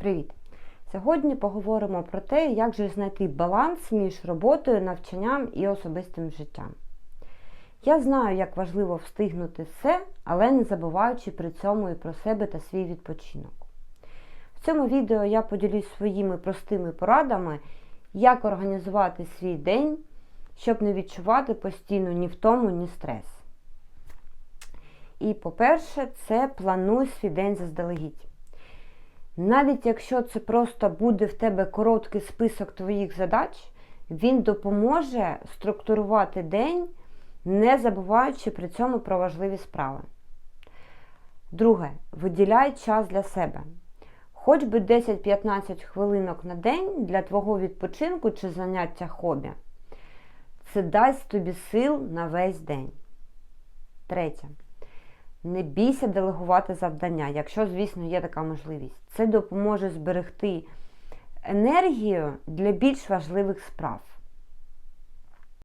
Привіт! Сьогодні поговоримо про те, як же знайти баланс між роботою, навчанням і особистим життям. Я знаю, як важливо встигнути все, але не забуваючи при цьому і про себе та свій відпочинок. В цьому відео я поділюсь своїми простими порадами, як організувати свій день, щоб не відчувати постійно ні втому, ні стрес. І, по-перше, це плануй свій день заздалегідь. Навіть якщо це просто буде в тебе короткий список твоїх задач, він допоможе структурувати день, не забуваючи при цьому про важливі справи. Друге, виділяй час для себе. Хоч би 10-15 хвилинок на день для твого відпочинку чи заняття хобі. Це дасть тобі сил на весь день. Третє. Не бійся делегувати завдання, якщо, звісно, є така можливість. Це допоможе зберегти енергію для більш важливих справ.